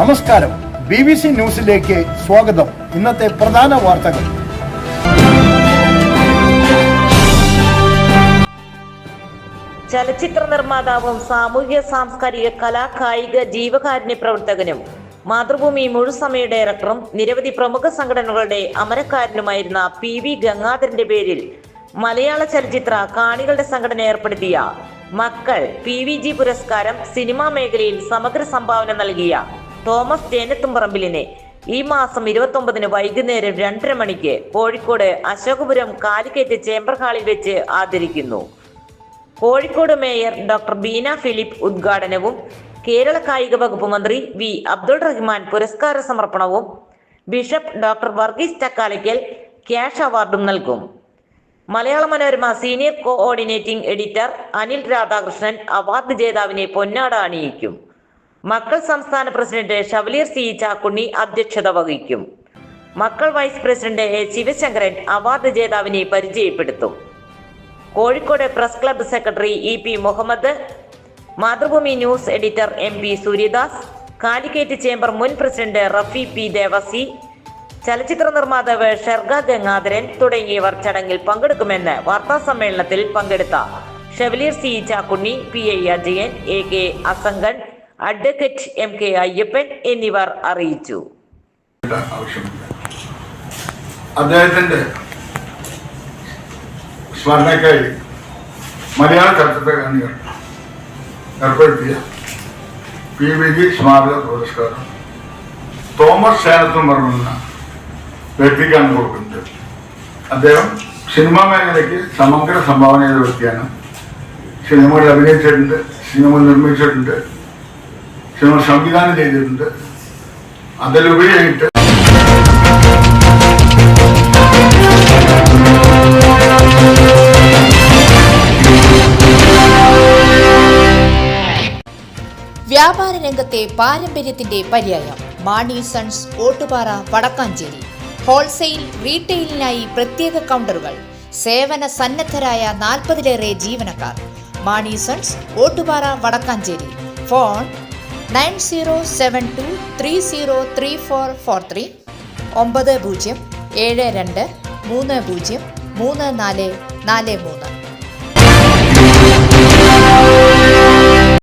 നമസ്കാരം. B B C ന്യൂസിലേക്ക് സ്വാഗതം. ഇന്നത്തെ പ്രധാന വാർത്തകൾ. ചലച്ചിത്ര നിർമ്മാതാവും സാമൂഹ്യ സാംസ്കാരിക കലാ കായിക ജീവകാരുണ്യ പ്രവർത്തകനും മാതൃഭൂമി മുഴുസമയ ഡയറക്ടറും നിരവധി പ്രമുഖ സംഘടനകളുടെ അമരക്കാരനുമായിരുന്ന പി വി ഗംഗാധരന്റെ പേരിൽ മലയാള ചലച്ചിത്ര കാണികളുടെ സംഘടന ഏർപ്പെടുത്തിയ മക്കൾ പി വി ജി പുരസ്കാരം സിനിമാ മേഖലയിൽ സമഗ്ര സംഭാവന നൽകിയ തോമസ് ജേനത്തുംപറമ്പിലിനെ ഈ മാസം ഇരുപത്തൊമ്പതിന് വൈകുന്നേരം രണ്ടര മണിക്ക് കോഴിക്കോട് അശോകപുരം കാലിക്കറ്റ് ചേംബർ ഹാളിൽ വെച്ച് ആദരിക്കുന്നു. Kozhikode mayor doctor Beena Philip ഉദ്ഘാടനവും കേരള കായിക വകുപ്പ് മന്ത്രി വി അബ്ദുൾ റഹ്മാൻ പുരസ്കാര സമർപ്പണവും bishop doctor Varghese Chakkalakkal cash അവാർഡും നൽകും. Malayala Manorama senior coordinating editor Anil Radhakrishnan award ജേതാവിനെ പൊന്നാട അണിയിക്കും. മക്കൾ സംസ്ഥാന പ്രസിഡന്റ് ഷവലീർ സി ചാക്കുണ്ണി അധ്യക്ഷത വഹിക്കും. Makkal vice president A Sivasankaran award ജേതാവിനെ പരിചയപ്പെടുത്തും. Kozhikode press club secretary E P Muhammad Mathrubhumi news editor M P Suryadas Calicut chamber മുൻ president Rafi P Devasi ചലച്ചിത്ര നിർമ്മാതാവ് ഷെർഗ ഗംഗാധരൻ തുടങ്ങിയവർ ചടങ്ങിൽ പങ്കെടുക്കുമെന്ന് വാർത്താ സമ്മേളനത്തിൽ പങ്കെടുത്ത chevalier C Chakkunni P I Ajayan A K Asankan advocate M K Ayyappan എന്നിവർ അറിയിച്ചു. അദ്ദേഹത്തിന്റെ സ്മരണയ്ക്കായി മലയാള ചലച്ചിത്രകാരികൾ ഏർപ്പെടുത്തിയ പി വി ജി സ്മാരക പുരസ്കാരം തോമസ് സേനത്തും പറഞ്ഞ വ്യക്തിക്കാണ് കൊടുക്കുന്നത്. അദ്ദേഹം സിനിമാ മേഖലയ്ക്ക് സമഗ്ര സംഭാവന ചെയ്ത വ്യക്തിയാണ് സിനിമകൾ അഭിനയിച്ചിട്ടുണ്ട് സിനിമ നിർമ്മിച്ചിട്ടുണ്ട്. സിനിമ സംവിധാനം ചെയ്തിട്ടുണ്ട്. അതിലുപരിയായിട്ട് വ്യാപാര രംഗത്തെ പാരമ്പര്യത്തിന്റെ പര്യായം. മാണി സൺസ് ഓട്ടുപാറ വടക്കാഞ്ചേരി. ഹോൾസെയിൽ റീറ്റെയിലിനായി പ്രത്യേക കൗണ്ടറുകൾ. സേവന സന്നദ്ധരായ നാൽപ്പതിലേറെ ജീവനക്കാർ. Mani Sons Ottupara Vadakkanchery. Phone nine zero seven two three zero three four four three ഒമ്പത് പൂജ്യം ഏഴ് രണ്ട് മൂന്ന് പൂജ്യം മൂന്ന് നാല് നാല് മൂന്ന്